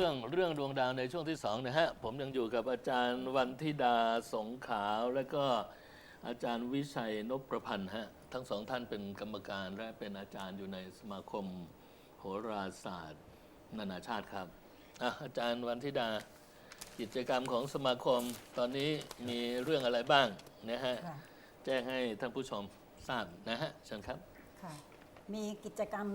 ฟื่องเรื่องดวงดาวในช่วงที่สองนะฮะ ผมยังอยู่กับอาจารย์วันธิดาสงขาวและก็อาจารย์วิชัยนพประพันธ์ฮะ ทั้งสองท่านเป็นกรรมการและเป็นอาจารย์อยู่ในสมาคมโหราศาสตร์ นานาชาติครับอะอาจารย์วันธิดากิจกรรมของสมาคมตอนนี้มีเรื่องอะไรบ้างนะฮะ ค่ะแจ้งให้ท่านผู้ชมทราบนะฮะเชิญครับ ค่ะ มีกิจกรรม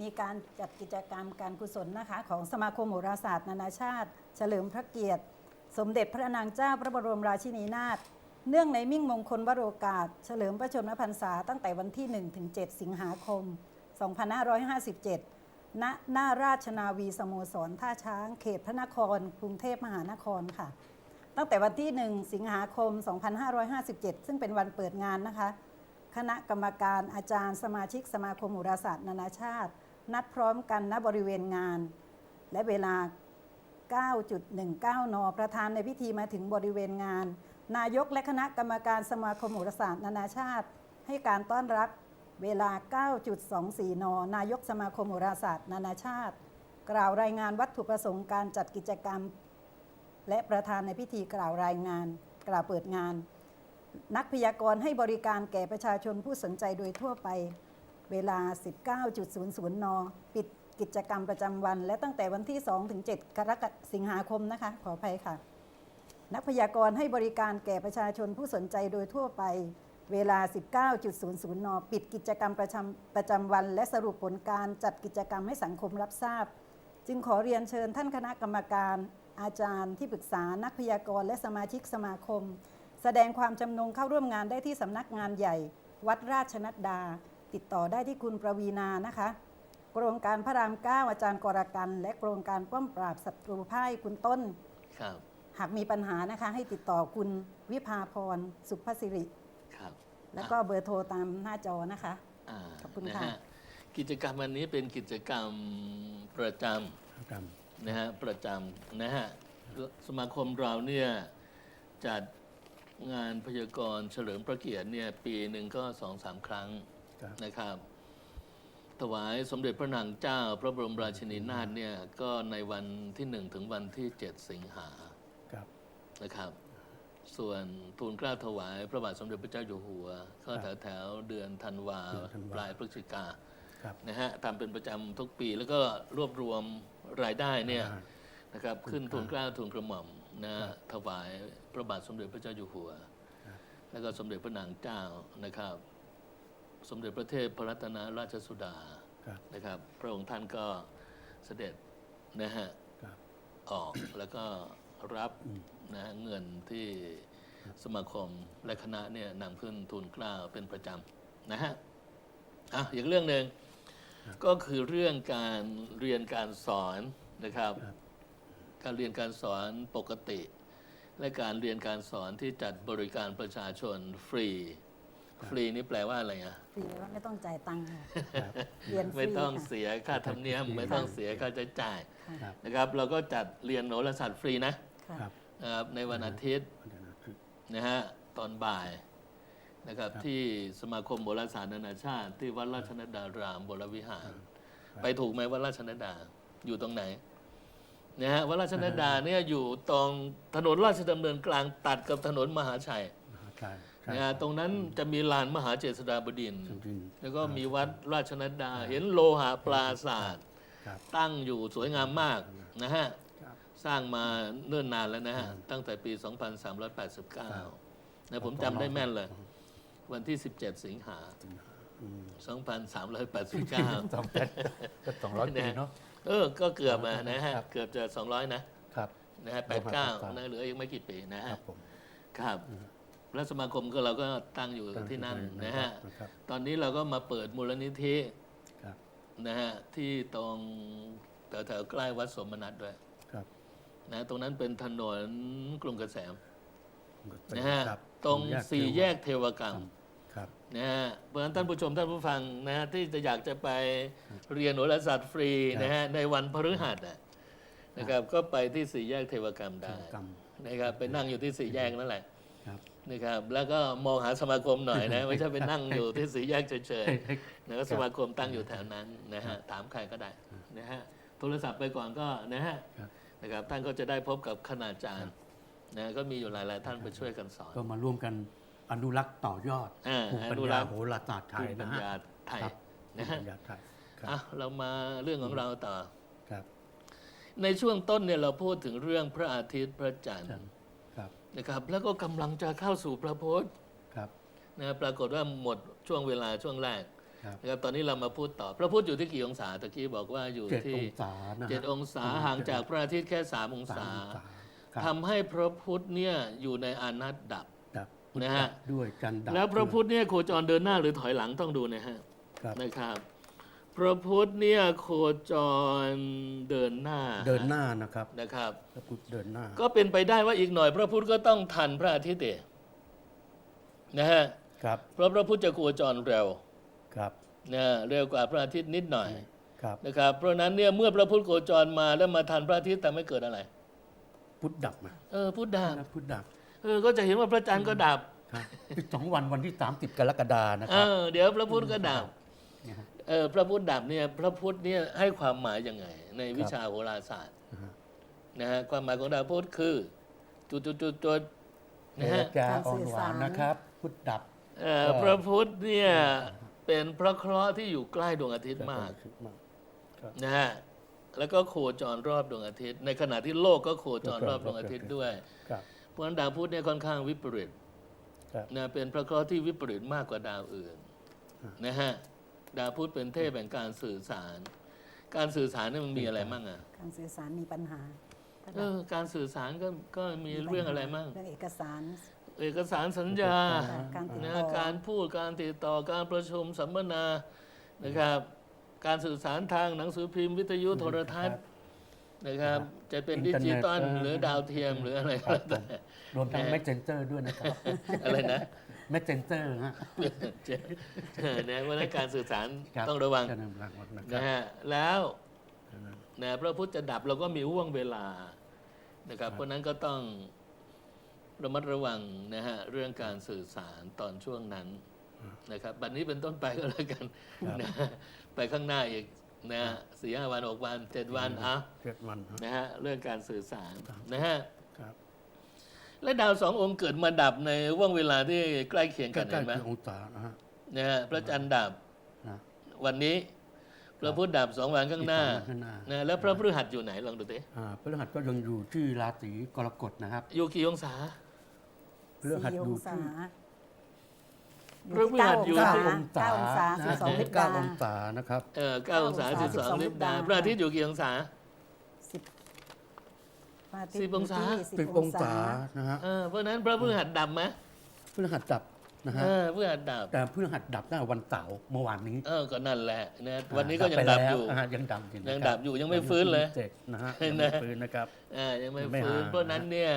มีการจัดกิจกรรมการกุศลนะคะ ของสมาคมโหราศาสตร์ นานาชาติ เฉลิมพระเกียรติ สมเด็จพระนางเจ้าพระบรมราชินีนาถเนื่องในมิ่งมงคลวโรกาส เฉลิมพระชนมพรรษาตั้งแต่วันที่ 1 ถึง 7 สิงหาคม 2557 ณ หน้าราชนาวีสโมสรท่าช้าง เขตพระนคร กรุงเทพมหานครค่ะ ตั้งแต่วันที่ 1 สิงหาคม 2557 ซึ่งเป็นวันเปิดงานนะคะ คณะกรรมการอาจารย์สมาชิกสมาคมโหราศาสตร์นานาชาติ นัดพร้อมกันณบริเวณงาน และเวลา 9.19 น ประธานในพิธีมาถึงบริเวณงาน นายกและคณะกรรมการสมาคมโหราศาสตร์นานาชาติ ให้การต้อนรับเวลา 9.24 น นายกสมาคมโหราศาสตร์นานาชาติ กล่าวรายงานวัตถุประสงค์การจัดกิจกรรม และประธานในพิธีกล่าวรายงาน กล่าวเปิดงาน นักพยากรณ์ให้บริการแก่ประชาชนผู้สนใจโดยทั่วไป เวลา 19.00 น ปิดกิจกรรมประจำวัน และตั้งแต่วันที่ 2 ถึง 7 กรกฎาสิงหาคมนะคะ ขออภัยค่ะ นักพยากรณ์ให้บริการแก่ประชาชนผู้สนใจโดยทั่วไป เวลา 19.00 น ปิดกิจกรรมประจำประจำวัน และสรุปผลการจัดกิจกรรมให้สังคมรับทราบ จึงขอเรียนเชิญท่านคณะกรรมการ อาจารย์ที่ปรึกษานักพยากรณ์และสมาชิกสมาคม แสดงความจำนงเข้าร่วมงานได้ที่สำนักงานใหญ่ วัดราชนัดดา ติดต่อได้ที่คุณประวีนานะคะ โครงการพระรามเก้าอาจารย์กรกัน และโครงการป้อมปราบศัตรูพ่ายคุณต้น ครับ หากมีปัญหานะคะให้ติดต่อคุณวิภาพรสุภสิริ ครับแล้วก็เบอร์โทรตามหน้าจอนะคะาขอบคุณนค่ะฮกิจกรรมวันนี้เป็นกิจกรรมประจครับำนะฮะประจำนะฮะสมาคมเราเนี่ยจัดงานพยากรณ์เฉลิมพระเกียรติเนี่ยปีหนึ่งก็สองสามครั้งครับ นะครับ ถวายสมเด็จพระนางเจ้า พระบรมราชินีนาถเนี่ยก็ในวันที่หนึ่งถึงวันที่เจ็ดสิงหาครับนะครับ ส่วนทูลเกล้าถวายพระบาทสมเด็จพระเจ้าอยู่หัวก็ครัแถวบแถวๆเดือนธันวาเดือนธันวา ปลายพฤศจิกาครับนะฮะทำเป็นประจำทุกปีแล้วก็รวบรวมรายได้เนี่ย อ่า นะครับขึ้นครับทูลเกล้าทูลกระหม่อมนะถวายพระบาทสมเด็จพระเจ้าอยู่หัวครับแล้วก็สมเด็จพระนางเจ้านะครับ สมเด็จพระเทพพระรัตนราชสุดาครับนะครับ พระองค์ท่านก็เสด็จนะฮะครับออกแล้วก็รับนะฮะเงินที่สมาคมและคณะเนี่ยนำขึ้นทูลเกล้าเป็นประจำนะฮะอะอีกเรื่องหนึ่งก็คือเรื่องการเรียนการสอนนะครับครับการเรียนการสอนปกติ และการเรียนการสอนที่จัดบริการประชาชนฟรี ฟรีนี่แปลว่าอะไรอะฟรีว่าไม่ต้องจ่ายตังค์ค่ะครับ เรียนฟรีไม่ต้องค่ะ เสียค่าธรรมเนียม ไม่ต้องเสียค่าใช้จ่ายครับ นะครับ เราก็จัดเรียนโหราศาสตร์ฟรีนะค่ะครับนะครับในวันอาทิตย์วันเดียวนะคือนะฮะตอนบ่ายนะครับที่สมาคมโบราณศาสตร์นานาชาติ ที่วัดราชนดารามบรวิหาร ไปถูกไหมวัดราชนดาอยู่ตรงไหนนะฮะวัดราชนดาเนี่ยอยู่ตรงถนนราชดำเนินกลางตัดกับถนนมหาชัย มหาชัยใช่ นะฮะตรงนั้นจะมีลานมหาเจษฎาบดินทร์สุรินทร์แล้วก็มีวัดราชนดา เห็นโลหะปราศาสตร์ครับตั้งอยู่สวยงามมากนะฮะครับสร้างมาเนิ่นนานแล้วนะฮะอืมตั้งแต่ปีครับ2389นะผมจำได้แม่นเลย วันที่ 17 สิงหาอืม2389สองแปดก็สองร้อยปีเนาะเออ ก็เกือบมานะฮะครับเกือบจะ 200 นะ ครับ นะฮะ89นะเหลืออีกไม่กี่ปีนะคฮะรับผมครับ แล้วสมาคมก็เราก็ตั้งอยู่ที่นั่นนะฮะครับตอนนี้เราก็มาเปิดมูลนิธิครับนะฮะที่ตรงแถวๆใกล้วัดสมนัตด้วยครับนะตรงนั้นเป็นถนนกรุงเกษมครับนะฮะครับตรงสี่แยกเทวกรรมครับนะฮะเพราะฉะนั้นท่านผู้ชมท่านผู้ฟังนะฮะที่จะอยากจะไปเรียนโหราศาสตร์ฟรีนะฮะในวันพฤหัสอะนะครับก็ไปที่สี่แยกเทวกรรมเทได้วกรรมนะครับไปนั่งอยู่ที่สี่แยกนั่นแหละครับ นะครับแล้วก็มองหาสมาคมหน่อยนะ ไม่ใช่ไปนั่งอยู่ที่สี่แยกเฉยๆนะก็สมาคมตั้งอยู่แถวนั้นนะฮะถามใครก็ได้นะฮะโทรศัพท์ไปก่อนก็นะฮะครับนะครับท่านก็จะได้พบกับคณาจารย์นะก็มีอยู่หลาย ๆ ท่านไปช่วยกันสอน ก็มาร่วมกันอนุรักษ์ต่อยอดอ่าภูมิปัญอนุรัญากษ์โหราศาสตร์ไทภูยมิปันะญฮะญาไทยครับนะภูมิฮะปัญญาไทยครับอะเรามาเรื่องของเราต่อครับในช่วงต้นเนี่ยเราพูดถึงเรื่องพระอาทิตย์พระจันทร์ครับ นะครับ แล้วก็กำลังจะเข้าสู่พระพุทธครับ นะปรากฏว่าหมดช่วงเวลาช่วงแรกครับ นะครับตอนนี้เรามาพูดต่อ พระพุทธอยู่ที่กี่องศาตะกี้บอกว่าอยู่เจ็ดที่องศานะฮะเจ็ดองศาห่างจากพระอาทิตย์แค่สามองสาศามองศาครับทำให้พระพุทธเนี่ยอยู่ในอานัตดับ ดับนะฮะ ด้วยจันทร์ดับแล้วพระพุทธเนี่ยโคจรเดินหน้าหรือถอยหลังต้องดูนะฮะ ครับ นะครับ พระพุทธเนี่ยโคจรเดินหน้าเดินหน้านะครับนะครับ พระพุทธเดินหน้า ก็เป็นไปได้ว่าอีกหน่อย พระพุทธก็ต้องทันพระอาทิตย์เองนะฮะครับเพราะพระพุทธจะโคจรเร็วครับนะเร็วกว่าพระอาทิตย์นิดหน่อยครับนะครับ เพราะฉะนั้นเนี่ยเมื่อพระพุทธโคจรมาแล้วมาทันพระอาทิตย์แต่ไม่เกิดอะไร พุทธดับมาเออพุทธดับพุทธดับเออก็จะเห็นว่าพระจันทร์ก็ดับครับอีกสองวันวันที่ 30 กรกฎานะคเอรับอเดี๋ยวพระพุทธก็ดับ เนี่ยฮะเออพระพุทธดับเนี่ยพระพุทธเนี่ยให้ความหมายยังไง ในวิชาโหราศาสตร์นะฮะนะฮะความหมายของดาวพุธคือ จุดจุดจุดจุดนะฮะเจรจาอ่อนหวานนะครับ พุทธดับเอ่อก็พระพุธเนี่ยเป็นพระเคราะห์ที่อยู่ใกล้ดวงอาทิตย์มากมากนะฮะแล้วก็โคจรรอบดวงอาทิตย์ ในขณะที่โลกก็โคจรรอบดวงอาทิตย์ด้วยครับเพราะฉะนั้นดาวพุธเนี่ยค่อนข้างวิปริตครับนะเป็นพระเคราะห์ที่วิปริตมากกว่าดาวอื่นอะนะฮะ ดาวพุธเป็นเทพแห่งการสื่อสาร การสื่อสารเนี่ยมันมีอะไรมั่งอะการสื่อสารมีปัญหาเออการสื่อสารก็ก็มีเรื่องอะไรมั่งเรื่องเอกสาร เอกสารสัญญาการติดนะต่อการพูดการติดต่อการประชุมสัมมนานะครับ การสื่อสารทางหนังสือพิมพ์วิทยุโทรทัศน์นะครับ จะเป็นดิจิตอลหรือดาวเทียมหรืออะไรคก็รับแล้วผแต่มรวมทั้งแมสเซนเจอร์ด้วยนะครับ อะไรนะ แมสเซนเจอร์ฮะเออนะเพราะฉะนั้นการสื่อสารคบต้องระวังการระวังนะคนะรับฮะแล้วนะพระพุทธจะดับเราก็มีห่วงเวลานะครับ เพราะฉะนั้นก็ต้องระมัดระวังนะฮะเรื่องการสื่อสารตอนช่วงนั้นนะครับ บัดนี้เป็นต้นไปก็แล้วกันนะไปข้างหน้าอีกนะสี่ห้าวันหกวันเจ็ดวันอะ เจ็ดวันฮะนะฮะเรื่องการสื่อสารนะฮะครับ และดาวสององค์เกิดมาดับในว่วงเวลาที่ใกล้เคียงใกกันล้เห็นไหมๆองศานะฮะนะฮะพระจันทร์ดับนะวันนี้ พระพุธดับสองวันข้างหน้าอีกสองวันข้างหน้านะแล้วพระพฤหัสอยู่ไหนลองดูสิอ่าพฤหัสก็ยังอยู่ที่ราศีกรกฎนะครับอยู่กี่องศา พฤหัสสี่ออยู่งศาพระพฤหัสอยู่ เก้าที่องศาเก้าองศาสิบสองลิบเก้าดาองศานะครับ เออเก้าองศาสิบสองลิบดา12พระอาทิตย์อยู่กี่องศาสิบ พระาทิตย์สิบองศา ยู่ที่สิบองศานะฮะเออเพราะฉะนั้นพระพฤหัสดับไหมพฤหัสดับนะฮะเออพฤหัสดับแต่พฤหัสดับตั้งแต่วันเสาร์เมื่อวานนี้เออก็นั่นแหละนะวันนี้ก็ยังดับอยู่ไปแล้วนะฮะยังดับอยู่นะยังครับดับอยู่ยังไม่ฟื้นเลย เจ็ดนะฮะเห็ยันงไหมไม่ฟื้นนะครับอ่ายังไม่ไม่ฟื้นหา เพราะฉะนั้นเนี่ย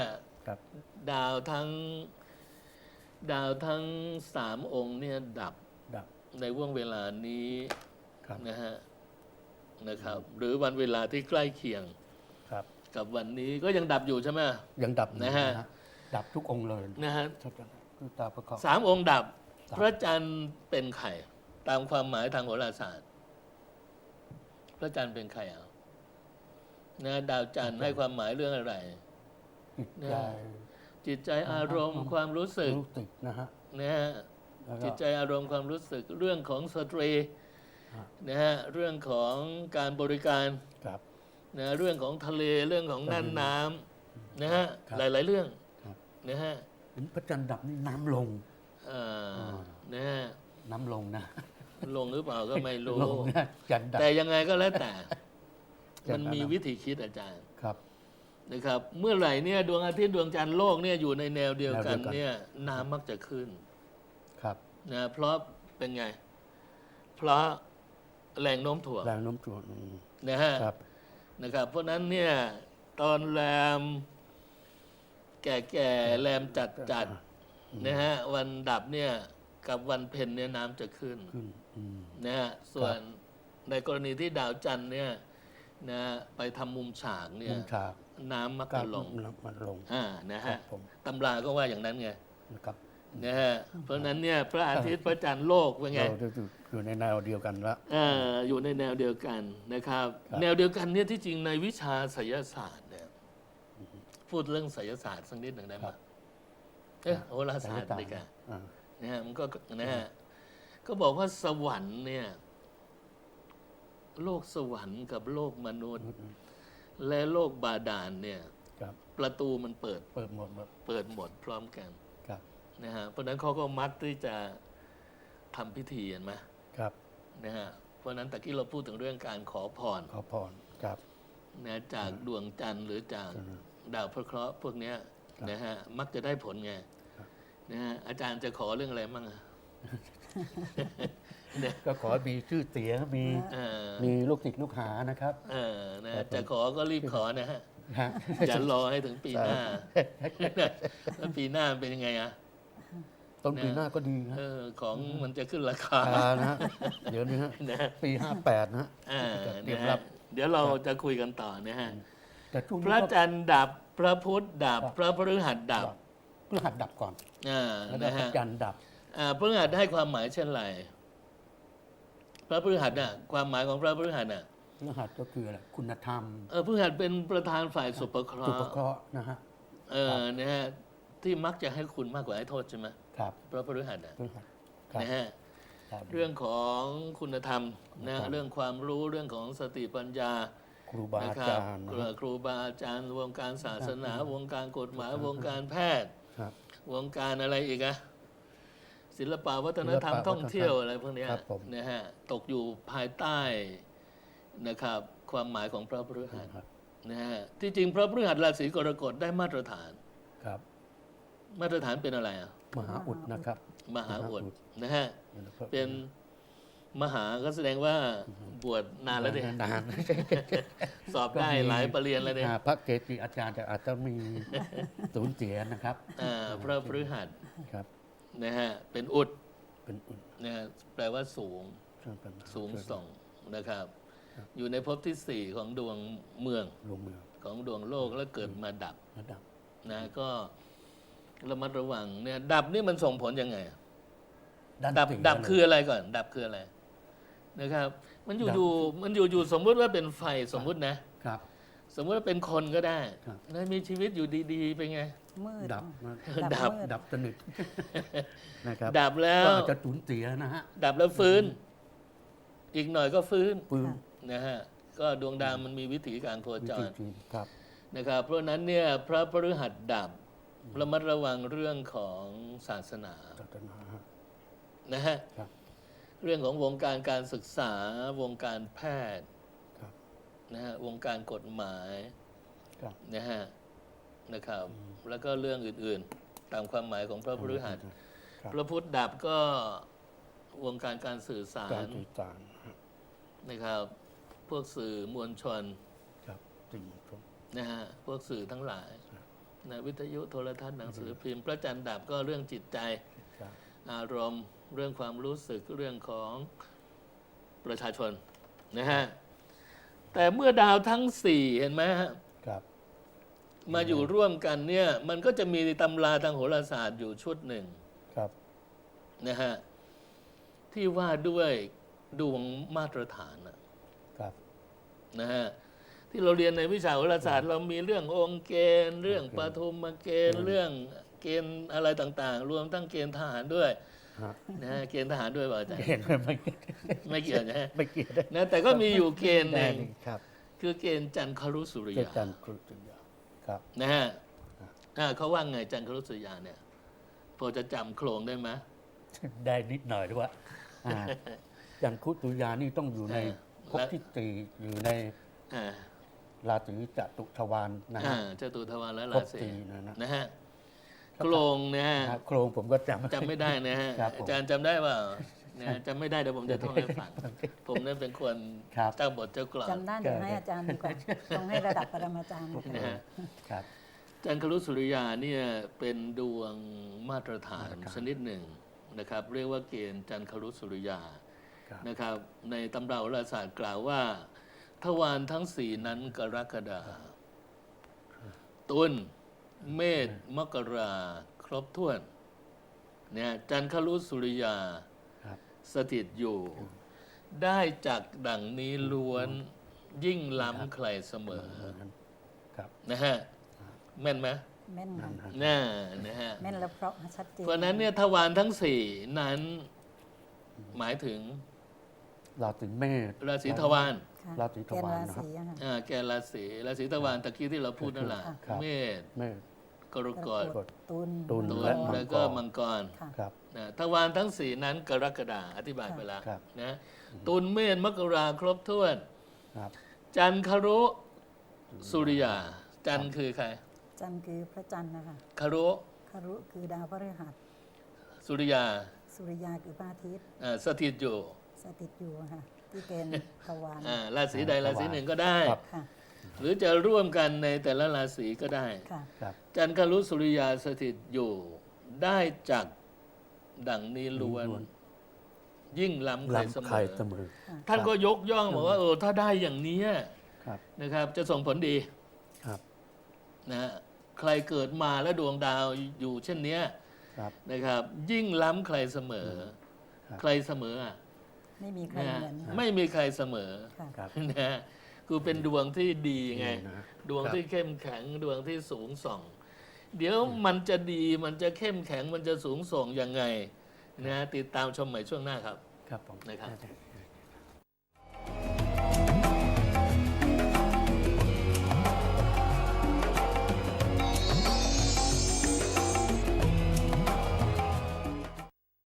ครับ ดาวทั้ง ดาวทั้งสามองค์เนี่ยดับดับในว่วงเวลานี้ครับนะฮะนะครับ หรือวันเวลาที่ใกล้เคียงครับ กับวันนี้ก็ยังดับอยู่ใช่ไหม ยังดับอยู่นะฮะ ดับทุกองค์เลยนะฮะครับคือตาประกอบสามองค์ดับครับ พระจันทร์เป็นไข่ตามความหมายทางโหราศาสตร์ พระจันทร์เป็นไข่เอานะดาวจันทร์ให้ความหมายเรื่องอะไรจิตใจจิตใจอารมณ์ความรู้สึกรู้สึกนะฮะนะฮะแล้วก็จิตใจอารมณ์ความรู้สึกเรื่องของสตรีฮะนะฮะเรื่องของการบริการครับ นะเรื่องของทะเลเรื่องของน่านน้ำนะฮะครับหลาย ๆ เรื่องครับ นะฮะเห็นพระจันทร์ดับนี่น้ำลง เอ่ออานะฮะน้ำลงนะลงหรือเปล่าก็ไม่รู้ ลงนะจันทร์ดับ แต่ยังไงก็แล้วแต่จะมันมีดับวิธีคิดอาจารย์ครับ นะครับ เมื่อไหร่เนี่ยดวงอาทิตย์ดวงจันทร์โลกเนี่ยอยู่ในแนวเดียวกันแนวเดียวกัน เนี่ยน้ำมักจะขึ้นครับนะเพราะเป็นไง เพราะแรงโน้มถ่วงแรงโน้มถ่วงอืมนะฮะ ครับ นะครับ เพราะฉะนั้นเนี่ยตอนแรมแก่ๆแรมจัดจัดๆนะฮะวันดับเนี่ยกับวันเพ็ญเนี่ยน้ำจะขึ้นขึ้นอืม นะฮะส่วนในกรณีที่ดาวจันทร์เนี่ยนะไปทำมุมฉากเนี่มุยมฉาก น้ำมักก็จะลงมันลงอ่านะครัฮะบผมตำราก็ว่าอย่างนั้นไง นะครับ นะฮะเพราะฉะนั้นเนี่ยพระอาทิตย์พระจันทร์โลกเป็นไงเราอยู่อยู่ในแนวเดียวกันละ เอ่ออยู่ในแนวเดียวกันนะครับ ครับ แนวเดียวกันเนี่ยที่จริงในวิชาไสยศาสตร์เนี่ยพูดเรื่องไสยศาสตร์สักนิดหนึ่งได้ไหมเอ๊ะโหราศาสตร์ดีกว่า อ่า นะฮะมันก็นะฮะก็บอกว่าสวรรค์เนี่ย โลกสวรรค์กับโลกมนุษย์ และโลกบาดาลเนี่ย ครับ ประตูมันเปิด เปิดหมดหมดเปิดหมดพร้อมกัน ครับ นะฮะเพราะฉะนั้นเขาก็มักที่จะทำพิธีเห็นไหมครับ นะฮะเพราะฉะนั้นตะกี้เราพูดถึงเรื่องการขอพรขอพรครับ นะจากดวงจันทร์หรือจากอืมดาวพระเคราะห์พวกเนี้ยครับนะฮะมักจะได้ผลไงครับ นะฮะอาจารย์จะขอเรื่องอะไรบ้างอะเนี่ยก็ขอให้มีชื่อเสียงมีเออมีลูกศิษย์ลูกหานะครับเออนะครับจะขอก็รีบขอนะฮะ ฮะอย่ารอให้ถึงปีหน้า แล้วปีหน้าเป็นยังไงอะ ต้นปีหน้าก็ดีนะเออของมันจะขึ้นราคาอ่านะฮะเดี๋ยวนี้ฮะนะปีห้าแปดนะฮะอ่าเตรียนะมรัฮะบเดี๋ยวเราจะคุยกันต่อนะฮะ แต่ช่วงพนี้ระก็จันทร์ดับพระพุธดับครับ พระพฤหัสดับพฤหัสดับก่อน อ่าแล้วก็นะพระฮะจันทร์ดับ อ่าพฤหัสให้ความหมายเช่นไร พระพฤหัสน่ะความหมายของพระพฤหัสน่ะพฤหัสก็คืออะไรคุณธรรมเออพฤหัสเป็นประธานฝ่ายสุปเคราสุะปห์เคราะห์นะฮะ เออนะฮะที่มักจะให้คุณมากกว่าให้โทษใช่ไหม ครับพระพฤหัสน่ะพฤหัสครับ นะฮะครับ เรื่องของคุณธรรมนะครับ เรื่องความรู้เรื่องของสติปัญญาครูบานะอาครัจาบรย์นะครูฮะครูบาอาจารย์วงการศาสนาครับวงการกฎหมายครับวงการแพทย์ ครับ วงการอะไรอีกอะศิลปะวัฒนธรรมศิลปะท่องเที่ยวอะไรพวกเนี้ยครับผม นะฮะตกอยู่ภายใต้นะครับ ความหมายของพระพฤหัสครับนะฮะที่จริงพระพฤหัสราศีกรกฎได้มาตรฐาน ครับ มาตรฐานเป็นอะไรอะมหาอุดนะครับ มหาอุดมหาอุดนะฮะเป็นมหาก็แสดงว่าบวชนานแล้วดินานสอบได้หลายประเรียนแล้วเนี่ยอ่าพระเกจิอาจารย์แต่อาจจะมีสูญเสียนะครับอ่าพระพฤหัสครับนะฮะเป็นอุดเป็นอุดนะฮะแปลว่าสูงช่วยเป็นสูงช่วยส่งนะครับครับ อยู่ในภพที่สี่ของดวงเมืองลงมือของดวงโลกแล้วเกิดมาดับระดับนะก็ ระมัดระวังเนี่ยดับนี่มันส่งผลยังไงด้านดับเสียดับเลยคืออะไรก่อน ดับคืออะไรนะครับ มันอยู่ดับอยู่มันอยู่อยู่สมมุติว่าเป็นไฟสมมุตินะครับ สมมุติว่าเป็นคนก็ได้ครับนะมีชีวิตอยู่ดีๆเป็นไงมืดดับนะดับมืดดับสนิทนะครับดับแล้วก็อาจจะสูญเสียนะฮะดับแล้วฟื้น อีกหน่อยก็ฟื้นปืนนะฮะก็ดวงดาวมันมีวิถีการโควิจธีรจริงครับนะครับ เพราะฉะนั้นเนี่ยพระพฤหัสดับ ระมัดระวังเรื่องของศาสนาศาสนาฮะนะฮะครับเรื่องของวงการการศึกษาวงการแพทย์ครับนะฮะวงการกฎหมายครับนะฮะนะครับ แล้วก็เรื่องอื่นๆ ตามความหมายของพระพฤหัสครับพระพุทธดับก็วงการการสื่อสาการรสื่อสารฮะนะครับ พวกสื่อมวลชนครับสิ่งชมนะฮะพวกสื่อทั้งหลายครับ นะวิทยุโทรทัศน์หนังสือพิมพ์พระจันทร์ดับก็เรื่องจิตใจครับอารมณ์เรื่องความรู้สึกเรื่องของประชาชนนะฮะแต่เมื่อดาวทั้งสี่เห็นไหมฮะครับมาอยู่ร่วมกันเนี่ยมันก็จะมีตำราทางโหราศาสตร์อยู่ชุดหนึ่งครับนะฮะที่ว่าด้วยดวงมาตรฐานน่ะครับนะฮะ ที่เราเรียนในวิชาโหราศาสตร์เรามีเรื่ององค์เกณฑ์ เรื่องปฐมเกณฑ์เรื่องเกณฑ์อะไรต่างๆ รวมทั้งเกณฑ์ทหารด้วยฮะนะฮะเกณฑ์ทหารด้วยเปล่าอาจารย์เห็นไหมไม่ไม่เกี่ยวนะฮะไม่เกี่ยวได้นะแต่ก็มีอยู่เกณฑ์หแน่นึ่งนี่ครับคือเกณฑ์จันทรุสุริเจ้ายาจันทร์ครุฑยาครับนะฮะอ่าเขาว่าไงจันทรุสุริยาเนี่ยพอจะจำโครงได้ไหมได้นิดหน่อยด้วยว่าอ่าจันทร์ครุฑยานี่ต้องอยู่ในเออภพที่สี่อยู่ในอ่า ราศีจตุทวารนะอ่าฮะจตุทวารและครราบศีสี่นะนะนะฮะโครงนะฮะครับโครงผมก็จำ จำไม่ได้นะฮะครับผมอาจารย์จำได้เปล่านะฮะจำไม่ได้เดี๋ยวผมจะท่องให้ฟัง ผมนั้นเป็นคนครับ เจ้าบทเจ้ากลอนจำได้เดี๋ยวให้อาจารย์ดีกว่าต้องให้ระดับปรมาจารย์ดีกว่านะฮะ ครับจันทรุสุริยาเนี่ยเป็นดวงมาตรฐานมาตรฐานชนิดหนึ่งนะครับ เรียกว่าเกณฑ์จันทรุสุริยาครับ นะครับ ในตำราโหราศาสตร์กล่าวว่า ทวารทั้งสี่นั้นกรกฎาตุลเมษมกราครบถ้วนเนี่ยจันทรุสุริยาครับสถิตอยู่ ได้จากดังนี้ล้วนยิ่งล้ำใครเสมอครับนะฮะแม่นไหมแม่นนั่ค่ะนฮะน่านะฮะแม่นและเพราะชัดเจนเพราะฉะนั้นเนี่ยทวารทั้งสี่นั้นหมายถึงราศีเมษราศีทวาร ค่ะราศีทเกณฑ์วารรานะครับศีอะค่ะ อ่าแกราศีราศีทวารตะกี้ที่เราพูดนั่นแหละครับ เมษเมษ กรกฎกฎ ตุลตุล ตุและลมังกร แล้วก็มังกรค่ะครับ นะทวารทั้งสี่นั้นกรกฎาอธิบายไปแล้วครับ นะตุลเมษมกราครบถ้วน ครับ จันคารุสุริยา จันทร์คือใครจันทร์คือพระจันทร์นะคะคารุคารุคือดาวพฤหัส สุริยาสุริยาคือพระอาทิตย์อ่าสถิตอยู่สถิตอยู่อะค่ะ ที่เกณฑ์ทวารอ่าราศีใดราศีหนึ่งก็ได้ ครับ ค่ะหรือจะร่วมกันในแต่ละราศีก็ได้ ค่ะ ครับ จันทรุสุริยาสถิตอยู่ได้จากดังนี้ล้วน ล้วน ยิ่งล้ำใครเสล้ำมใครอเสมอท่านก็ยกย่องบอกว่าเออถ้าได้อย่างเนี้ยครับนะครับ จะส่งผลดีครับนะฮะใครเกิดมาแล้วดวงดาวอยู่เช่นเนี้ยครับ นะครับ ยิ่งล้ำใครเสมอ ครับ ใครเสมออะ ไม่มีใครนะฮะเหมือนค่ะไม่มีใครเสมอค่ะ ครับ นะฮะคือเป็นดวงที่ดีไงนะดวงครับ ที่เข้มแข็งดวงที่สูงส่อง เดี๋ยวมันจะดีมันจะเข้มแข็งมันจะสูงส่งยังไงนะติดตามชมใหม่ช่วงหน้าครับ ครับผมนะครับได้